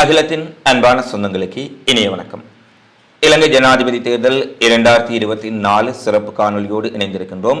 அகிலத்தின் அன்பான சொந்தங்களுக்கு இனிய வணக்கம். இலங்கை ஜனாதிபதி தேர்தல் இரண்டாயிரத்தி இருபத்தி நாலு சிறப்பு காணொலியோடு இணைந்திருக்கின்றோம்.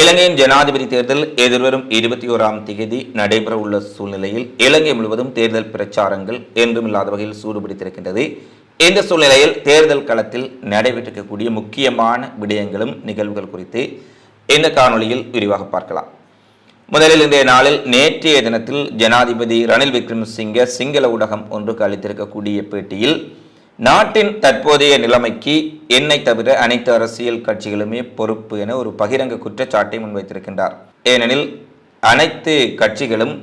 இலங்கையின் ஜனாதிபதி தேர்தல் எதிர்வரும் இருபத்தி ஓராம் தேதி நடைபெற உள்ள சூழ்நிலையில் இலங்கை முழுவதும் தேர்தல் பிரச்சாரங்கள் என்றும் இல்லாத வகையில் சூடுபிடித்திருக்கின்றது. இந்த சூழ்நிலையில் தேர்தல் களத்தில் நடைபெற்றிருக்கக்கூடிய முக்கியமான விடயங்களும் நிகழ்வுகள் குறித்து இந்த காணொளியில் விரிவாக பார்க்கலாம். முதலில் இன்றைய நாளில் நேற்றைய தினத்தில் ஜனாதிபதி ரணில் விக்ரமசிங்க சிங்கள ஊடகம் ஒன்றுக்கு அளித்திருக்கக்கூடிய பேட்டியில் நாட்டின் தற்போதைய நிலைமைக்கு என்னை தவிர அனைத்து அரசியல் கட்சிகளுமே பொறுப்பு என ஒரு பகிரங்க குற்றச்சாட்டை முன்வைத்திருக்கின்றார். ஏனெனில் அனைத்து கட்சிகளும்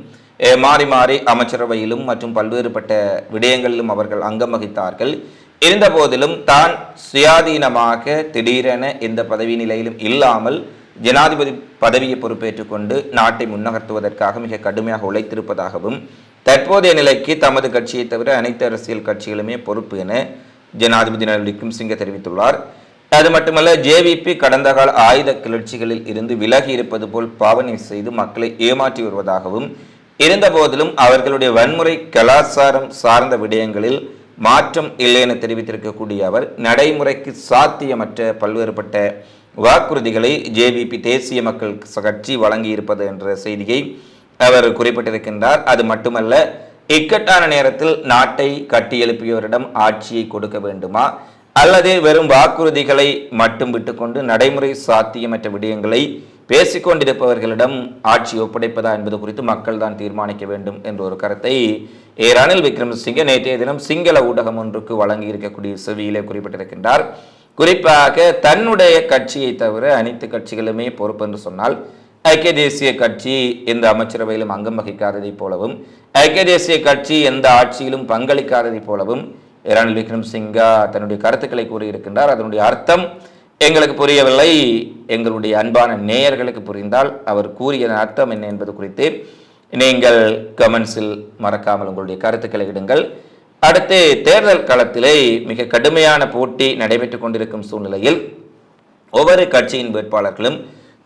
மாறி மாறி அமைச்சரவையிலும் மற்றும் பல்வேறுபட்ட விடயங்களிலும் அவர்கள் அங்கம் வகித்தார்கள். இருந்த போதிலும் தான் சுயாதீனமாக திடீரென எந்த பதவி நிலையிலும் இல்லாமல் ஜனாதிபதி பதவியை பொறுப்பேற்றுக் கொண்டு நாட்டை முன்னகர்த்துவதற்காக மிக கடுமையாக உழைத்திருப்பதாகவும் தற்போதைய நிலைக்கு தமது கட்சியை தவிர அனைத்து அரசியல் கட்சிகளுமே பொறுப்பு என ஜனாதிபதி நடவடிக்கும் சிங்க தெரிவித்துள்ளார். அது மட்டுமல்ல ஜேவிபி கடந்த கால ஆயுத கிளர்ச்சிகளில் இருந்து விலகி இருப்பது போல் பாவனை செய்து மக்களை ஏமாற்றி வருவதாகவும் இருந்தபோதிலும் அவர்களுடைய வன்முறை கலாச்சாரம் சார்ந்த விடயங்களில் மாற்றம் இல்லை என தெரிவித்திருக்கக்கூடிய அவர் நடைமுறைக்கு சாத்தியமற்ற பல்வேறுபட்ட வாக்குறுதிகளை ஜேவிபி தேசிய மக்கள் கட்சி வழங்கியிருப்பது என்ற செய்தியை அவர் குறிப்பிட்டிருக்கின்றார். அது மட்டுமல்ல இக்கட்டான நேரத்தில் நாட்டை கட்டியெழுப்பியவரிடம் ஆட்சியை கொடுக்க வேண்டுமா? அல்லது வெறும் வாக்குறுதிகளை மட்டும் விட்டுக்கொண்டு நடைமுறை சாத்தியமற்ற விடயங்களை பேசிக்கொண்டிருப்பவர்களிடம் ஆட்சி ஒப்படைப்பதா என்பது குறித்து மக்கள் தான் தீர்மானிக்க வேண்டும் என்ற ஒரு கருத்தை ஏ ரணில் விக்ரமசிங்க நேற்றைய தினம் சிங்கள ஊடகம் ஒன்றுக்கு வழங்கி இருக்கக்கூடிய செவியிலே குறிப்பிட்டிருக்கின்றார். குறிப்பாக தன்னுடைய கட்சியை தவிர அனைத்து கட்சிகளுமே பொறுப்பு என்று சொன்னால் ஐக்கிய தேசிய கட்சி எந்த அமைச்சரவையிலும் அங்கம் வகிக்காததைப் போலவும் ஐக்கிய தேசிய கட்சி எந்த ஆட்சியிலும் பங்களிக்காததைப் போலவும் ரணில் விக்ரம்சிங்கா தன்னுடைய கருத்துக்களை கூறியிருக்கின்றார். அதனுடைய அர்த்தம் எங்களுக்கு புரியவில்லை. எங்களுடைய அன்பான நேயர்களுக்கு புரிந்தால் அவர் கூறிய அர்த்தம் என்ன என்பது குறித்து நீங்கள் கமெண்ட்ஸில் மறக்காமல் உங்களுடைய கருத்துக்களை இடுங்கள். அடுத்து தேர்தல் களத்திலே மிக கடுமையான போட்டி நடைபெற்றுக் கொண்டிருக்கும் சூழ்நிலையில் ஒவ்வொரு கட்சியின் வேட்பாளர்களும்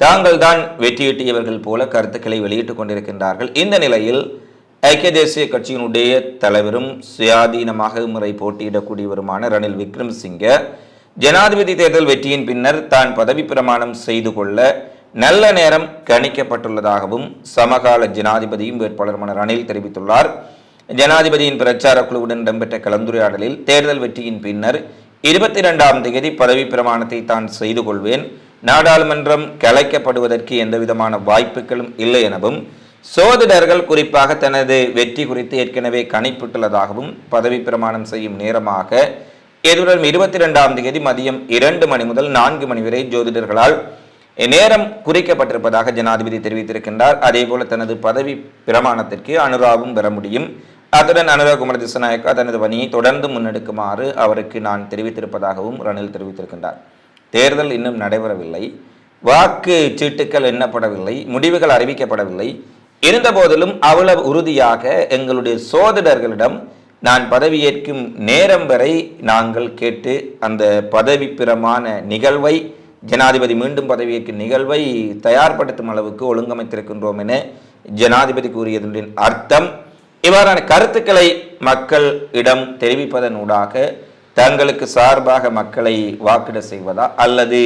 தாங்கள் தான் வெற்றியீட்டியவர்கள் போல கருத்துக்களை வெளியிட்டுக் கொண்டிருக்கின்றார்கள். இந்த நிலையில் ஐக்கிய தேசிய கட்சியினுடைய தலைவரும் சுயாதீனமாக முறை போட்டியிடக்கூடியவருமான ரணில் விக்ரம்சிங்க ஜனாதிபதி தேர்தல் வெற்றியின் பின்னர் தான் பதவி பிரமாணம் செய்து கொள்ள நல்ல நேரம் கணிக்கப்பட்டுள்ளதாகவும் சமகால ஜனாதிபதியும் வேட்பாளருமான ரணில் தெரிவித்துள்ளார். ஜனாதிபதியின் பிரச்சார குழுவுடன் இடம்பெற்ற கலந்துரையாடலில் தேர்தல் வெற்றியின் பின்னர் இருபத்தி இரண்டாம் தேதி பதவி பிரமாணத்தை தான் செய்து கொள்வேன். நாடாளுமன்றம் கலைக்கப்படுவதற்கு எந்தவிதமான வாய்ப்புகளும் இல்லை எனவும் சோதிடர்கள் குறிப்பாக தனது வெற்றி குறித்து ஏற்கனவே கணிப்பிட்டுள்ளதாகவும் பதவி பிரமாணம் செய்யும் நேரமாக எதிர்வரும் இருபத்தி இரண்டாம் தேதி மதியம் இரண்டு மணி முதல் நான்கு மணி வரை ஜோதிடர்களால் நேரம் குறிக்கப்பட்டிருப்பதாக ஜனாதிபதி தெரிவித்திருக்கின்றார். அதேபோல தனது பதவி பிரமாணத்திற்கு அனுராவும் பெற முடியும். அத்துடன் அனுராகுமார் திசநாயக்கா தனது பணியை தொடர்ந்து முன்னெடுக்குமாறு அவருக்கு நான் தெரிவித்திருப்பதாகவும் ரணில் தெரிவித்திருக்கின்றார். தேர்தல் இன்னும் நடைபெறவில்லை. வாக்கு சீட்டுக்கள் எண்ணப்படவில்லை. முடிவுகள் அறிவிக்கப்படவில்லை. இருந்தபோதிலும் அவ்வளவு உறுதியாக எங்களுடைய சோதிடர்களிடம் நான் பதவியேற்கும் நேரம் வரை நாங்கள் கேட்டு அந்த பதவி பிரமான நிகழ்வை ஜனாதிபதி மீண்டும் பதவியேற்கும் நிகழ்வை தயார்படுத்தும் அளவுக்கு ஒழுங்கமைத்திருக்கின்றோம் என ஜனாதிபதி கூறியதன் அர்த்தம். இவ்வாறான கருத்துக்களை மக்கள் இடம் தெரிவிப்பதன் ஊடாக தங்களுக்கு சார்பாக மக்களை வாக்கிட செய்வதா அல்லது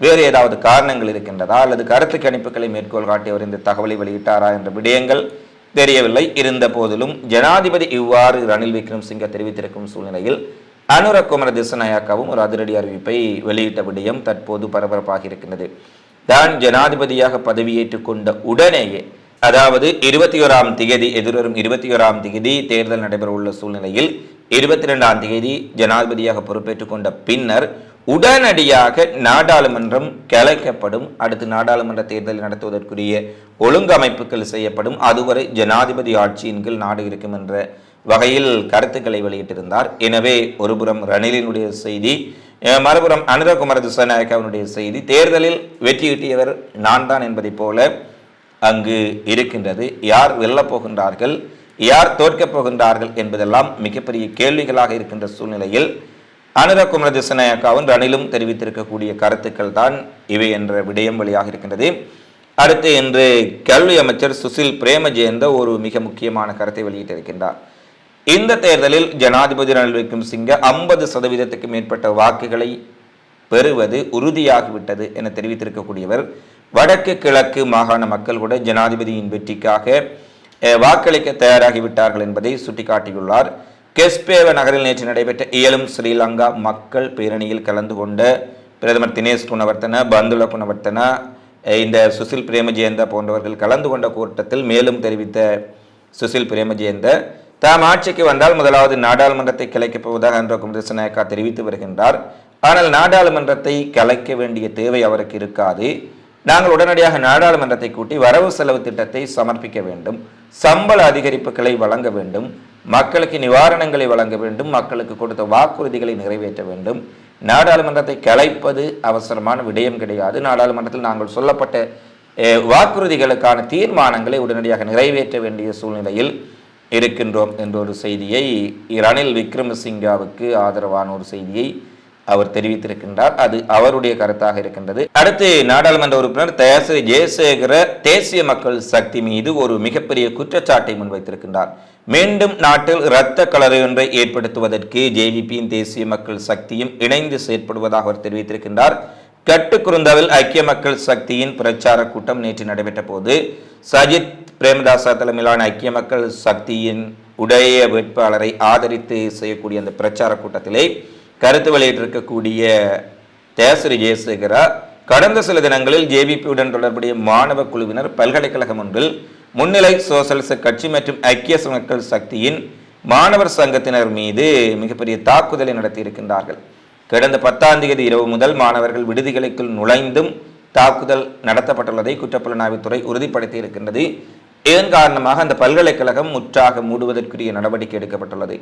வேறு ஏதாவது காரணங்கள் இருக்கின்றதா அல்லது கருத்து கணிப்புகளை மேற்கோள் காட்டியவர் இந்த தகவலை வெளியிட்டாரா என்ற விடயங்கள் தெரியவில்லை. இருந்த போதிலும் ஜனாதிபதி இவ்வாறு ரணில் விக்ரம்சிங்க தெரிவித்திருக்கும் சூழ்நிலையில் அனுரகுமர திசநாயக்காவும் ஒரு அதிரடி அறிவிப்பை வெளியிட்ட விடயம் தற்போது பரபரப்பாக இருக்கின்றது. தான் ஜனாதிபதியாக பதவியேற்றுக் கொண்ட உடனேயே அதாவது இருபத்தி ஓராம் திகதி எதிர்வரும் இருபத்தி ஓராம் திகதி தேர்தல் நடைபெற உள்ள சூழ்நிலையில் இருபத்தி ரெண்டாம் தேதி ஜனாதிபதியாக பொறுப்பேற்றுக் கொண்ட பின்னர் உடனடியாக நாடாளுமன்றம் கலைக்கப்படும். அடுத்து நாடாளுமன்ற தேர்தல் நடத்துவதற்குரிய ஒழுங்கமைப்புகள் செய்யப்படும். அதுவரை ஜனாதிபதி ஆட்சியின் கீழ் நாடு இருக்கும் என்ற வகையில் கருத்துக்களை வெளியிட்டிருந்தார். எனவே ஒருபுறம் ரணிலினுடைய செய்தி மறுபுறம் அனுரகுமார திசாநாயக்காவினுடைய செய்தி. தேர்தலில் வெற்றியீட்டியவர் நான் தான் என்பதைப் போல அங்கு இருக்கின்றது. யார் வெல்லப் போகின்றார்கள் யார் தோற்கப் போகின்றார்கள் என்பதெல்லாம் மிகப்பெரிய கேள்விகளாக இருக்கின்ற சூழ்நிலையில் அனுரா திசநாயக்காவும் ரணிலும் தெரிவித்திருக்கக்கூடிய கருத்துக்கள் தான் இவை என்ற விடயம் வழியாக இருக்கின்றது. அடுத்து இன்று கல்வி அமைச்சர் சுசில் பிரேமஜெயந்த ஒரு மிக முக்கியமான கருத்தை வெளியிட்டிருக்கின்றார். இந்த தேர்தலில் ஜனாதிபதி ரணில் விக்ரமசிங்க ஐம்பது சதவீதத்துக்கு மேற்பட்ட வாக்குகளை பெறுவது உறுதியாகிவிட்டது என தெரிவித்திருக்கக்கூடியவர். வடக்கு கிழக்கு மாகாண மக்கள் கூட ஜனாதிபதியின் வெற்றிக்காக வாக்களிக்க தயாராகிவிட்டார்கள் என்பதை சுட்டிக்காட்டியுள்ளார். கெஸ்பேவ நகரில் நேற்று நடைபெற்ற இயலும் ஸ்ரீலங்கா மக்கள் பேரணியில் கலந்து கொண்ட பிரதமர் தினேஷ் குணவர்த்தன பந்துல குணவர்த்தன இந்த சுசில் பிரேமஜெயந்த போன்றவர்கள் கலந்து கொண்ட கூட்டத்தில் மேலும் தெரிவித்த சுசில் பிரேமஜெயந்த தாம் ஆட்சிக்கு வந்தால் முதலாவது நாடாளுமன்றத்தை கலைக்கப் போவதாக அன்ற குமரசநாயக்கா தெரிவித்து வருகின்றார். ஆனால் நாடாளுமன்றத்தை கலைக்க வேண்டிய தேவை அவருக்கு இருக்காது. நாங்கள் உடனடியாக நாடாளுமன்றத்தை கூட்டி வரவு செலவு திட்டத்தை சமர்ப்பிக்க வேண்டும். சம்பள அதிகரிப்புகளை வழங்க வேண்டும். மக்களுக்கு நிவாரணங்களை வழங்க வேண்டும் மக்களுக்கு கொடுத்த வாக்குறுதிகளை நிறைவேற்ற வேண்டும். நாடாளுமன்றத்தை கலைப்பது அவசரமான விடயம் கிடையாது. நாடாளுமன்றத்தில் நாங்கள் சொல்லப்பட்ட அஹ், வாக்குறுதிகளுக்கான தீர்மானங்களை உடனடியாக நிறைவேற்ற வேண்டிய சூழ்நிலையில் இருக்கின்றோம் என்ற ஒரு செய்தியை ரணில் விக்ரமசிங்காவுக்கு ஆதரவான ஒரு செய்தியை அவர் தெரிவித்திருக்கின்றார். அது அவருடைய கருத்தாக இருக்கின்றது. அடுத்து நாடாளுமன்ற உறுப்பினர் தயாசிரி ஜெயசேகர தேசிய மக்கள் சக்தி மீது ஒரு மிகப்பெரிய குற்றச்சாட்டை முன்வைத்திருக்கின்றார். மீண்டும் நாட்டில் இரத்த கலரை ஒன்றை ஏற்படுத்துவதற்கு ஜேவிபியின் தேசிய மக்கள் சக்தியும் இணைந்து செயற்படுவதாக அவர் தெரிவித்திருக்கின்றார். கட்டுக்குருந்தாவில் ஐக்கிய மக்கள் சக்தியின் பிரச்சார கூட்டம் நேற்று நடைபெற்ற போது சஜித் பிரேமதாசா தலைமையிலான ஐக்கிய மக்கள் சக்தியின் உடைய வேட்பாளரை ஆதரித்து செய்யக்கூடிய அந்த பிரச்சார கூட்டத்திலே கருத்து வெளியிட்டிருக்கக்கூடிய தேசரி ஜெயசேகரா கடந்த சில தினங்களில் ஜேவிபியுடன் தொடர்புடைய மாணவ குழுவினர் பல்கலைக்கழகம் ஒன்றில் முன்னிலை சோசலிச கட்சி மற்றும் ஐக்கிய மக்கள் சக்தியின் மாணவர் சங்கத்தினர் மீது மிகப்பெரிய தாக்குதலை நடத்தியிருக்கின்றார்கள். கடந்த பத்தாம் தேதி இரவு முதல் மாணவர்கள் விடுதிகளுக்குள் நுழைந்தும் தாக்குதல் நடத்தப்பட்டுள்ளதை குற்றப்புலனாய்வுத்துறை உறுதிப்படுத்தி இருக்கின்றது இதன் காரணமாக அந்த பல்கலைக்கழகம் முற்றாக மூடுவதற்குரிய நடவடிக்கை எடுக்கப்பட்டுள்ளது.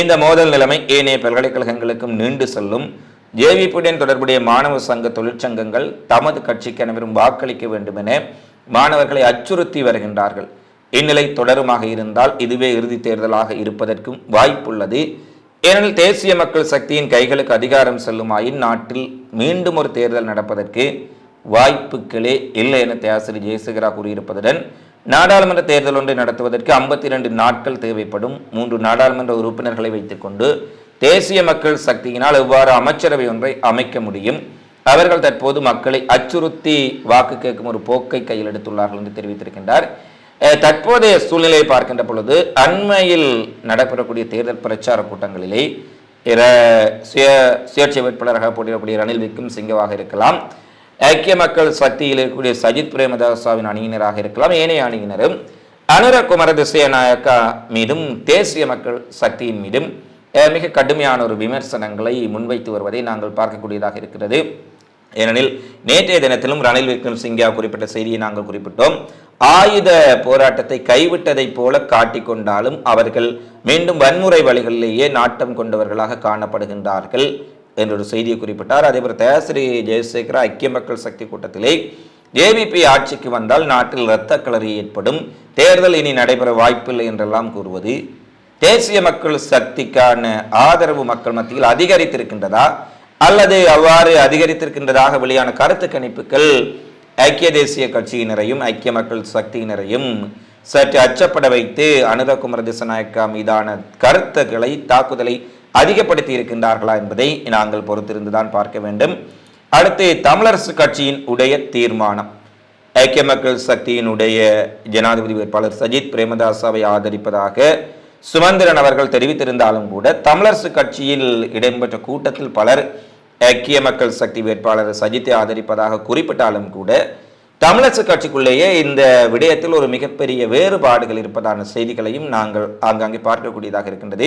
இந்த மோதல் நிலைமை ஏனைய பல்கலைக்கழகங்களுக்கும் நீண்டு செல்லும். ஜேவிபியுடன் தொடர்புடைய மாணவ சங்க தொழிற்சங்கங்கள் தமது கட்சிக்கு அனைவரும் வாக்களிக்க வேண்டும் என மாணவர்களை அச்சுறுத்தி வருகின்றார்கள். இந்நிலை தொடருமாக இருந்தால் இதுவே இறுதி தேர்தலாக இருப்பதற்கும் வாய்ப்புள்ளது. ஏனெனில் தேசிய மக்கள் சக்தியின் கைகளுக்கு அதிகாரம் செல்லுமாயின் நாட்டில் மீண்டும் ஒரு தேர்தல் நடப்பதற்கு வாய்ப்புகளே இல்லை என தேசிரி ஜெயசேகரா கூறியிருப்பதுடன் நாடாளுமன்ற தேர்தல் ஒன்றை நடத்துவதற்கு ஐம்பத்தி இரண்டு நாட்கள் தேவைப்படும். மூன்று நாடாளுமன்ற உறுப்பினர்களை வைத்துக்கொண்டு தேசிய மக்கள் சக்தியினால் எவ்வாறு அமைச்சரவை ஒன்றை அமைக்க முடியும்? அவர்கள் தற்போது மக்களை அச்சுறுத்தி வாக்கு கேட்கும் ஒரு போக்கை கையில் எடுத்துள்ளார்கள் என்று தெரிவித்திருக்கின்றார். தற்போதைய சூழ்நிலையை பார்க்கின்ற பொழுது அண்மையில் நடைபெறக்கூடிய தேர்தல் பிரச்சார கூட்டங்களிலே சுய சுயேட்சை வேட்பாளராக போட்டியிடக்கூடிய ரணில் விக்ரம் சிங்கவாக இருக்கலாம். ஐக்கிய மக்கள் சக்தியில் இருக்கக்கூடிய சஜித் பிரேமதாசாவின் அணியினராக இருக்கலாம். ஏனைய அணியினரும் அனுரகுமர திசையநாயக்கா மீதும் தேசிய மக்கள் சக்தியின் மீதும் மிக கடுமையான ஒரு விமர்சனங்களை முன்வைத்து வருவதை நாங்கள் பார்க்கக்கூடியதாக இருக்கிறது. ஏனெனில் நேற்றைய தினத்திலும் ரணில் விக்ரமசிங்கா குறிப்பிட்ட செய்தியை நாங்கள் குறிப்பிட்டோம். ஆயுத போராட்டத்தை கைவிட்டதைப் போல காட்டிக்கொண்டாலும் அவர்கள் மீண்டும் வன்முறை வழிகளிலேயே நாட்டம் கொண்டவர்களாக காணப்படுகின்றார்கள் என்ற ஒரு செய்தியை குறிப்பிட்டார். அதேபோல் தயாசிரி ஜெயசேகர ஐக்கிய மக்கள் சக்தி கூட்டத்திலே ஜேவிபி ஆட்சிக்கு வந்தால் நாட்டில் இரத்த கிளறி ஏற்படும். தேர்தல் இனி நடைபெற வாய்ப்பில்லை என்றெல்லாம் கூறுவது. தேசிய மக்கள் சக்திக்கான ஆதரவு மக்கள் மத்தியில் அதிகரித்திருக்கின்றதா? அல்லது அவ்வாறு அதிகரித்திருக்கின்றதாக வெளியான கருத்து கணிப்புகள் ஐக்கிய தேசிய கட்சியினரையும் ஐக்கிய மக்கள் சக்தியினரையும் சற்று அச்சப்பட வைத்து அனுரகுமார திசநாயக்கா மீதான கருத்துக்களை தாக்குதலை அதிகப்படுத்தி இருக்கின்றார்களா என்பதை நாங்கள் பொறுத்திருந்துதான் பார்க்க வேண்டும். அடுத்து தமிழரசு கட்சியின் உடைய தீர்மானம். ஐக்கிய மக்கள் சக்தியினுடைய ஜனாதிபதி வேட்பாளர் சஜித் பிரேமதாசாவை ஆதரிப்பதாக சுமந்திரன் அவர்கள் தெரிவித்திருந்தாலும் கூட தமிழரசு கட்சியில் இடம்பெற்ற கூட்டத்தில் பலர் ஐக்கிய மக்கள் சக்தி வேட்பாளர் சஜித்தை ஆதரிப்பதாக குறிப்பிட்டாலும் கூட தமிழரசு கட்சிக்குள்ளேயே இந்த விடயத்தில் ஒரு மிகப்பெரிய வேறுபாடுகள் இருப்பதான செய்திகளையும் நாங்கள் ஆங்காங்கே பார்க்கக்கூடியதாக இருக்கின்றது.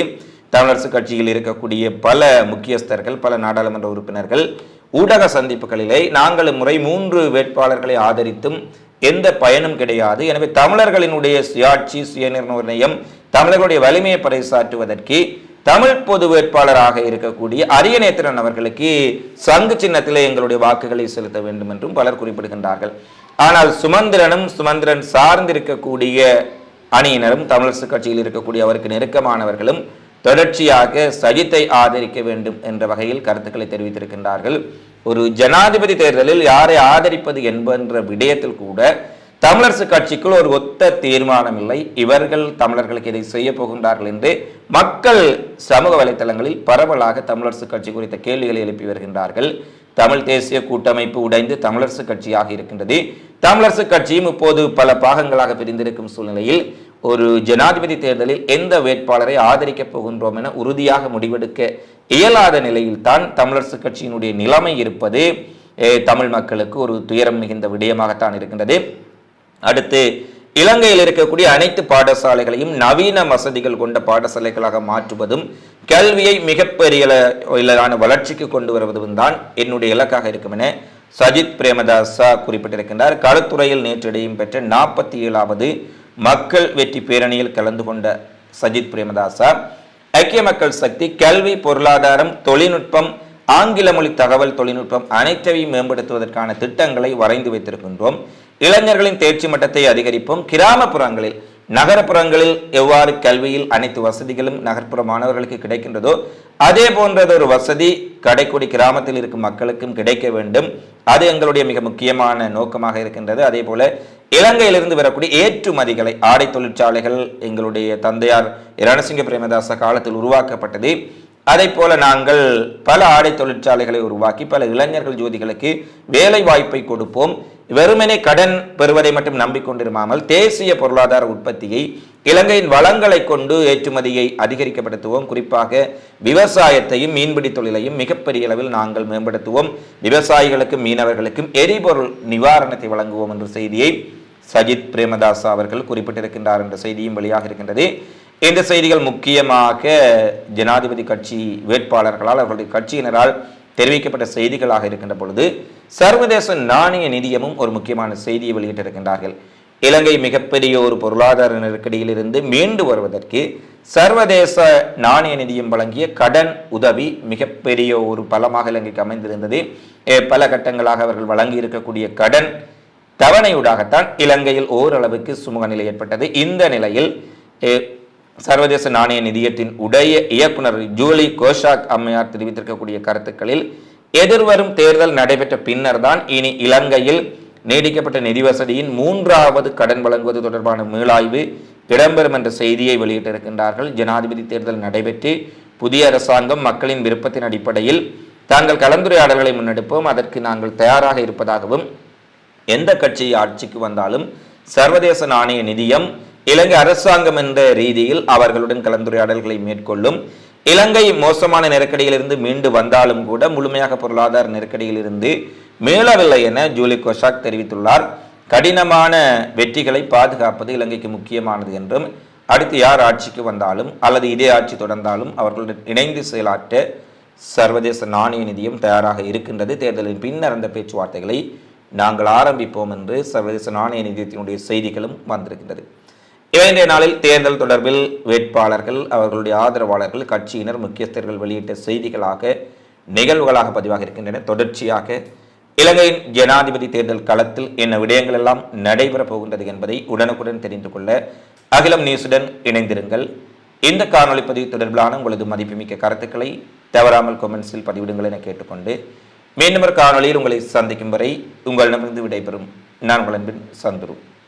தமிழரசு கட்சியில் இருக்கக்கூடிய பல முக்கியஸ்தர்கள் பல நாடாளுமன்ற உறுப்பினர்கள் ஊடக சந்திப்புகளிலே நாங்கள் முறை மூன்று வேட்பாளர்களை ஆதரித்தும் எந்த பயனும் கிடையாது. எனவே தமிழர்களினுடைய சுயாட்சி சுயநிர்ணயம் தமிழர்களுடைய வலிமையை பறைசாற்றுவதற்கு தமிழ் பொது வேட்பாளராக இருக்கக்கூடிய அரியநேத்திரன் அவர்களுக்கு சங்கு சின்னத்திலே எங்களுடைய வாக்குகளை செலுத்த வேண்டும் என்றும் பலர் குறிப்பிடுகின்றார்கள். ஆனால் சுமந்திரனும் சுமந்திரன் சார்ந்திருக்கக்கூடிய அணியினரும் தமிழரசு கட்சியில் இருக்கக்கூடிய அவருக்கு நெருக்கமானவர்களும் தொடர்ச்சியாக சஜித்தை ஆதரிக்க வேண்டும் என்ற வகையில் கருத்துக்களை தெரிவித்திருக்கின்றார்கள். ஒரு ஜனாதிபதி தேர்தலில் யாரை ஆதரிப்பது என்பன்ற விடயத்தில் கூட தமிழரசு கட்சிக்குள் ஒரு ஒத்த தீர்மானம் இல்லை. இவர்கள் தமிழர்களுக்கு இதை செய்ய போகின்றார்கள் என்று மக்கள் சமூக வலைதளங்களில் பரவலாக தமிழரசு கட்சி குறித்த கேள்விகளை எழுப்பி வருகின்றார்கள். தமிழ் தேசிய கூட்டமைப்பு உடைந்து தமிழரசு கட்சியாக இருக்கின்றது. தமிழரசு கட்சியும் இப்போது பல பாகங்களாக பிரிந்திருக்கும் சூழ்நிலையில் ஒரு ஜனாதிபதி தேர்தலில் எந்த வேட்பாளரை ஆதரிக்கப் போகின்றோம் என உறுதியாக முடிவெடுக்க இயலாத நிலையில்தான் தமிழரசு கட்சியினுடைய நிலைமை இருப்பது தமிழ் மக்களுக்கு ஒரு துயரம் மிகுந்த விடயமாகத்தான் இருக்கின்றது. அடுத்து இலங்கையில் இருக்கக்கூடிய அனைத்து பாடசாலைகளையும் நவீன வசதிகள் கொண்ட பாடசாலைகளாக மாற்றுவதும் கல்வியை மிகப்பெரிய அளவிலான வளர்ச்சிக்கு கொண்டு வருவதும் தான் என்னுடைய இலக்காக இருக்கும் என சஜித் பிரேமதாசா குறிப்பிட்டிருக்கின்றார். கருத்துறையில் நேற்று இடையும் பெற்ற நாற்பத்தி ஏழாவது மக்கள் வெற்றி பேரணியில் கலந்து கொண்ட சஜித் பிரேமதாசா ஐக்கிய மக்கள் சக்தி கல்வி பொருளாதாரம் தொழில்நுட்பம் ஆங்கில மொழி தகவல் தொழில்நுட்பம் அனைத்தையும் மேம்படுத்துவதற்கான திட்டங்களை வரைந்து வைத்திருக்கின்றோம். இளைஞர்களின் தேர்ச்சி மட்டத்தை அதிகரிப்போம். கிராமப்புறங்களில் நகரப்புறங்களில் எவ்வாறு கல்வியில் அனைத்து வசதிகளும் நகர்ப்புற மாணவர்களுக்கு கிடைக்கின்றதோ அதே போன்றது ஒரு வசதி கடைக்குடி கிராமத்தில் இருக்கும் மக்களுக்கும் கிடைக்க வேண்டும். அது எங்களுடைய மிக முக்கியமான நோக்கமாக இருக்கின்றது. அதே போல இலங்கையிலிருந்து வரக்கூடிய ஏற்றுமதிகளை ஆடை தொழிற்சாலைகள் எங்களுடைய தந்தையார் ரணசிங்க பிரேமதாச காலத்தில் உருவாக்கப்பட்டது. அதை போல நாங்கள் பல ஆடை தொழிற்சாலைகளை உருவாக்கி பல இளைஞர்கள் ஜோதிகளுக்கு வேலை வாய்ப்பை கொடுப்போம். வெறுமனே கடன் பெறுவதை மட்டும் நம்பிக்கொண்டிருமாமல் தேசிய பொருளாதார உற்பத்தியை இலங்கையின் வளங்களை கொண்டு ஏற்றுமதியை அதிகரிக்கப்படுத்துவோம். குறிப்பாக விவசாயத்தையும் மீன்பிடி தொழிலையும் மிகப்பெரிய அளவில் நாங்கள் மேம்படுத்துவோம். விவசாயிகளுக்கும் மீனவர்களுக்கும் எரிபொருள் நிவாரணத்தை வழங்குவோம் என்ற செய்தியை சஜித் பிரேமதாஸ் அவர்கள் குறிப்பிட்டிருக்கின்றார் என்ற செய்தியும் வெளியாக இருக்கின்றது. இந்த செய்திகள் முக்கியமாக ஜனாதிபதி கட்சி வேட்பாளர்களால் அவர்களுடைய கட்சியினரால் தெரிவிக்கப்பட்ட செய்திகளாக இருக்கின்ற பொழுது சர்வதேச நாணய நிதியமும் ஒரு முக்கியமான செய்தியை வெளியிட்டிருக்கின்றார்கள். இலங்கை மிகப்பெரிய ஒரு பொருளாதார நெருக்கடியில் இருந்து மீண்டு வருவதற்கு சர்வதேச நாணய நிதியம் வழங்கிய கடன் உதவி மிகப்பெரிய ஒரு பலமாக இலங்கைக்கு அமைந்திருந்தது. பல கட்டங்களாக அவர்கள் வழங்கி இருக்கக்கூடிய கடன் தவணையூடாகத்தான் இலங்கையில் ஓரளவுக்கு சுமூக நிலை ஏற்பட்டது. இந்த நிலையில் சர்வதேச நாணய நிதியத்தின் உடைய இயக்குனர் ஜூலி கோஷாக் அம்மையார் தெரிவித்திருக்கக்கூடிய கருத்துக்களில் எதிர்வரும் தேர்தல் நடைபெற்ற பின்னர் தான் இனி இலங்கையில் நீடிக்கப்பட்ட நிதி வசதியின் மூன்றாவது கடன் வழங்குவது தொடர்பான மீளாய்வு இடம்பெறும் என்ற செய்தியை வெளியிட்டிருக்கின்றார்கள். ஜனாதிபதி தேர்தல் நடைபெற்று புதிய அரசாங்கம் மக்களின் விருப்பத்தின் அடிப்படையில் தாங்கள் கலந்துரையாடல்களை முன்னெடுப்போம். அதற்கு நாங்கள் தயாராக இருப்பதாகவும் எந்த கட்சி ஆட்சிக்கு வந்தாலும் சர்வதேச நாணய நிதியம் இலங்கை அரசாங்கம் என்ற ரீதியில் அவர்களுடன் கலந்துரையாடல்களை மேற்கொள்ளும் இலங்கை மோசமான நெருக்கடியிலிருந்து மீண்டு வந்தாலும் கூட முழுமையாக பொருளாதார நெருக்கடியிலிருந்து மீளவில்லை என ஜூலி கோஷாக் தெரிவித்துள்ளார். கடினமான வெற்றிகளை பாதுகாப்பது இலங்கைக்கு முக்கியமானது என்றும் அடுத்து யார் ஆட்சிக்கு வந்தாலும் அல்லது இதே ஆட்சி தொடர்ந்தாலும் அவர்களுடன் இணைந்து செயலாற்ற சர்வதேச நாணய நிதியம் தயாராக இருக்கின்றது. தேர்தலின் பின்னர் அந்த பேச்சுவார்த்தைகளை நாங்கள் ஆரம்பிப்போம் என்று சர்வதேச நாணய நிதியத்தினுடைய செய்திகளும் வந்திருக்கின்றது. இன்றைய நாளில் தேர்தல் தொடர்பில் வேட்பாளர்கள் அவர்களுடைய ஆதரவாளர்கள் கட்சியினர் முக்கியஸ்தர்கள் வெளியிட்ட செய்திகளாக நிகழ்வுகளாக பதிவாக இருக்கின்றன. தொடர்ச்சியாக இலங்கையின் ஜனாதிபதி தேர்தல் களத்தில் என்ன விடயங்கள் எல்லாம் நடைபெறப் போகின்றது என்பதை உடனுக்குடன் தெரிந்து கொள்ள அகிலம் நியூஸுடன் இணைந்திருங்கள். இந்த காணொளி பதிவு தொடர்பிலான உங்களது மதிப்புமிக்க கருத்துக்களை தவறாமல் கொமெண்ட்ஸில் பதிவிடுங்கள் என கேட்டுக்கொண்டு மீண்டும் ஒரு காணொளியில் உங்களை சந்திக்கும் வரை உங்களிடமிருந்து விடைபெறும். நான் உங்கள் அன்பின் சந்துரு.